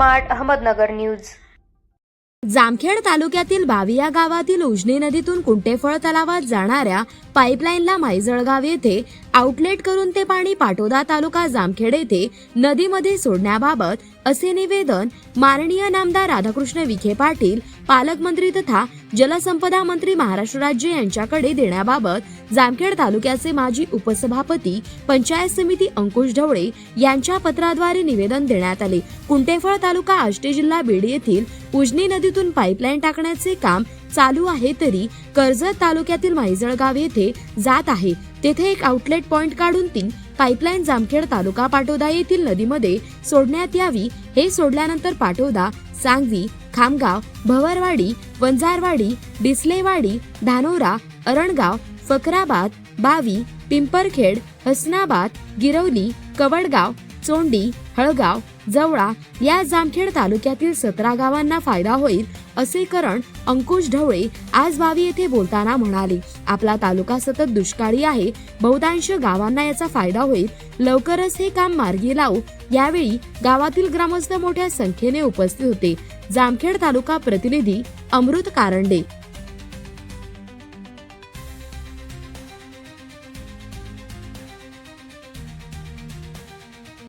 Smart Ahmednagar news. Jamkhed तालुक्यातील बाविया गावातील उजनी नदीतून कुंटेफळ तलावात जाणाऱ्या पाईपलाईनला मायजळगाव येथे आउटलेट करून ते पाणी पाटोदा तालुका जामखेड येथे नदीमध्ये सोडण्याबाबत असे निवेदन माननीय नामदार राधाकृष्ण विखे पाटील पालकमंत्री तथा जलसंपदा मंत्री महाराष्ट्र राज्य यांच्याकडे देण्याबाबत जामखेड तालुक्याचे माजी उपसभापती पंचायत समिती अंकुश ढवळे यांच्या पत्राद्वारे निवेदन देण्यात आले. कुंटेफळ तालुका आष्टे जिल्हा बीड येथील उजनी नदीतून पाईपलाईन टाकण्याचे काम चालू आहे तरी कर्जत तालुक्यातील माईजळगाव येथे जात आहे. तेथे एक आउटलेट पॉइंट काढून ती पाईपलाईन जामखेड तालुका पाटोदा येथील नदीमध्ये सोडण्यात यावी. हे सोडल्यानंतर पाटोदा सांगवी खामगाव भवरवाडी वंजारवाडी डिसलेवाडी धानोरा अरणगाव फकराबाद बावी पिंपरखेड हसनाबाद गिरवली कवडगाव चोंडी हळगाव जवळा या जामखेड तालुक्यातील सतरा गावांना फायदा होईल असे करण अंकुश ढवळे आज बावी येथे बोलताना म्हणाले. आपला तालुका सतत दुष्काळी आहे. बहुतांश गावांना याचा फायदा होईल. लवकरच हे काम मार्गी लावू. यावेळी गावातील ग्रामस्थ मोठ्या संख्येने उपस्थित होते. जामखेड तालुका प्रतिनिधी अमृत कारंडे.